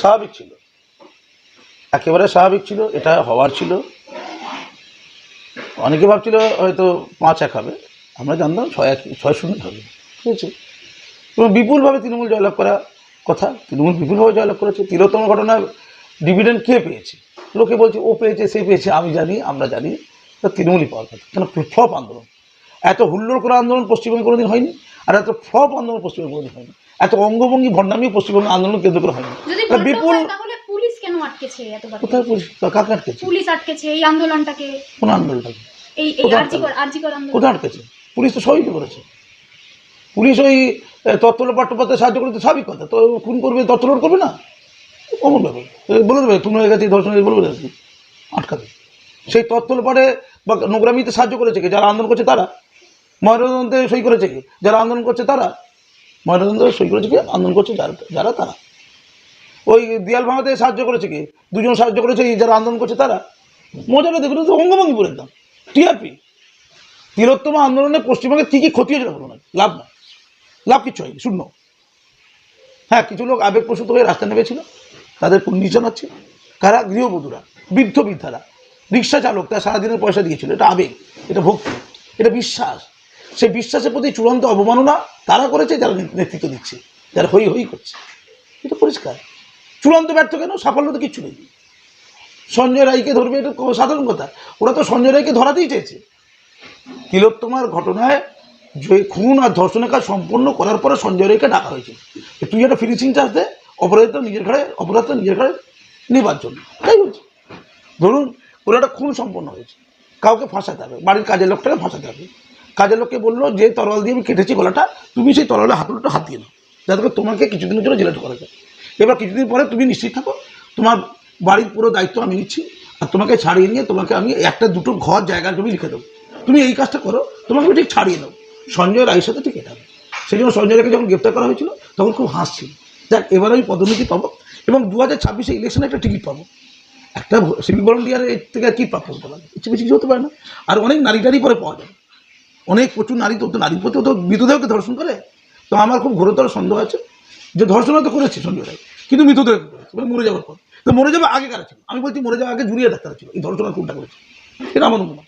স্বাভাবিক ছিল। একেবারে স্বাভাবিক ছিল, এটা হওয়ার ছিল। অনেকে ভাবছিল হয়তো পাঁচ এক হবে, আমরা জানতাম ছয় এক, ছয় শূন্য হবে, ঠিক আছে? এবং বিপুলভাবে তৃণমূল জয়লাভ করা কথা, তৃণমূল বিপুলভাবে জয়লাভ করেছে তিলোত্তম ঘটনা ডিভিডেন্ড কে পেয়েছে? লোকে বলছে, ও পেয়েছে, সে পেয়েছে, আমি জানি, আমরা জানি তা তৃণমূলই পাওয়ার কথা। কেন? ফ্লপ আন্দোলন। এত হুল্লোড় করা আন্দোলন পশ্চিমবঙ্গে কোনোদিন হয়নি, আর এত ফ্লপ আন্দোলন পশ্চিমবঙ্গে কোনোদিন হয়নি। এত অঙ্গভঙ্গি ভণ্ডামি পশ্চিমবঙ্গে আন্দোলন কেন্দ্র করে হয়নি বিপুল পুলিশ কেন আটকেছে এতবার? কোথায় পুলিশ? কাকে আটকেছে? পুলিশ আটকেছে এই আন্দোলনটাকে। কোন আন্দোলনটাকে? এই এই আরজিকর আরজিকর আন্দোলন। কোথায় আটকেছে? পুলিশ তো সবই করেছে। পুলিশ ওই পাঠ্যপত্রে সাহায্য করতে স্বাভাবিক কথা। তো খুন করবে করবে না? অমন ব্যাপার। বলে দেবে ধর্ষণ বলবে আটকাবে। সেই তত্ত্বলোট পাঠে বা নোংরামিতে সাহায্য করেছে কি? যারা আন্দোলন করছে তারা। ময়নাতন্ত্রে সই করেছে কি? যারা আন্দোলন করছে তারা। ময়নাতন্ত্রে সই করেছে কি? আন্দোলন করছে যারা যারা তারা। ওই দেয়াল ভাঙাতে সাহায্য করেছে কি? দুজন সাহায্য করেছে যারা আন্দোলন করছে তারা। মজাটা দেখুন তো অঙ্গভঙ্গি বলে দাম টিআরপি। তিলোত্তম আন্দোলনে পশ্চিমবঙ্গে কী কী ক্ষতি হয়েছিল বলুন। লাভ না লাভ কিছু হয়নি, শূন্য। হ্যাঁ কিছু লোক আবেগ আবেগপ্রসূত হয়ে রাস্তা নেমেছিল। তাদের কন্ডিশন আছে কারা? গৃহবধূরা, বৃদ্ধ বৃদ্ধারা। রিক্সা চালক, তার সারাদিনের পয়সা দিয়েছিল। এটা আবেগ, এটা ভক্তি, এটা বিশ্বাস। সেই বিশ্বাসের প্রতি চূড়ান্ত অবমাননা তারা করেছে, যারা নেতৃত্ব দিচ্ছে, যারা হই হই করছে। এটা পরিষ্কার। চূড়ান্ত ব্যর্থ কেন? সাফল্য তো কিচ্ছু নেই। সঞ্জয় রায়কে ধরবে, এটা সাধারণ কথা। ওরা তো সঞ্জয় রায়কে ধরাতেই চেয়েছে। তিলোত্তমার ঘটনায় যে খুন আর ধর্ষণের কাজ সম্পন্ন করার পরে সঞ্জয় রায়কে ডাকা হয়েছে। তুই একটা ফিনিশিং চার্জ দে অপরাধটা নিজের ঘাড়ে অপরাধটা নিজের ঘরে নেবার জন্য তাই বলছি। ধরুন, ওরা একটা খুন সম্পন্ন হয়েছে। কাউকে ফাঁসাতে হবে, বাড়ির কাজের লোকটাকে ফাঁসাতে হবে। কাজের লোককে বলল, যে তরোয়াল দিয়ে আমি কেটেছি গলাটা, তুমি সেই তরোয়ালে হাতুড়টা হাত দিয়ে নাও। যাতে করে তোমাকে কিছুদিনের জন্য জেলে ঢোকানো যায়। এবার কিছুদিন পরে তুমি নিশ্চিত থাকো, তোমার বাড়ির পুরো দায়িত্ব আমি নিচ্ছি, আর তোমাকে ছাড়িয়ে নিয়ে তোমাকে আমি একটা দুটো ঘর জায়গার জমি লিখে দেবো। তুমি এই কাজটা করো, তোমাকে আমি ঠিক ছাড়িয়ে দেবো। সঞ্জয় রায়ের সাথে ঠিক এটা সেই জন্য সঞ্জয় রায়কে যখন গ্রেপ্তার করা হয়েছিল, তখন খুব হাসছিল। দেখ এবার আমি পদোন্নতি পাবো এবং দু হাজার ছাব্বিশে ইলেকশনে একটা টিকিট পাবো। একটা সিভিক ভলেন্টিয়ারের থেকে কি প্রাপ্য হতে পারে ইচ্ছে বেশি কিছু হতে পারে না। আর অনেক নারী টারি পরে পাওয়া যাবে। অনেক প্রচুর নারী তো নারী প্রতি তো মৃতদেহকে ধর্ষণ করে। তো আমার খুব ঘোরতর সন্দেহ আছে যে ধর্ষণ তো করেছে সঞ্জয় রায় কিন্তু মৃতদেহকে করেছে মানে মরে যাওয়ার পর। তো মরে যাবে আগে কারা ছিল? আমি বলছি মরে যাওয়ার আগে জুড়িয়ে ডাক্তার ছিল, এই ধর্ষণ আর কোনটা করেছে। এটা আমার অনুমান।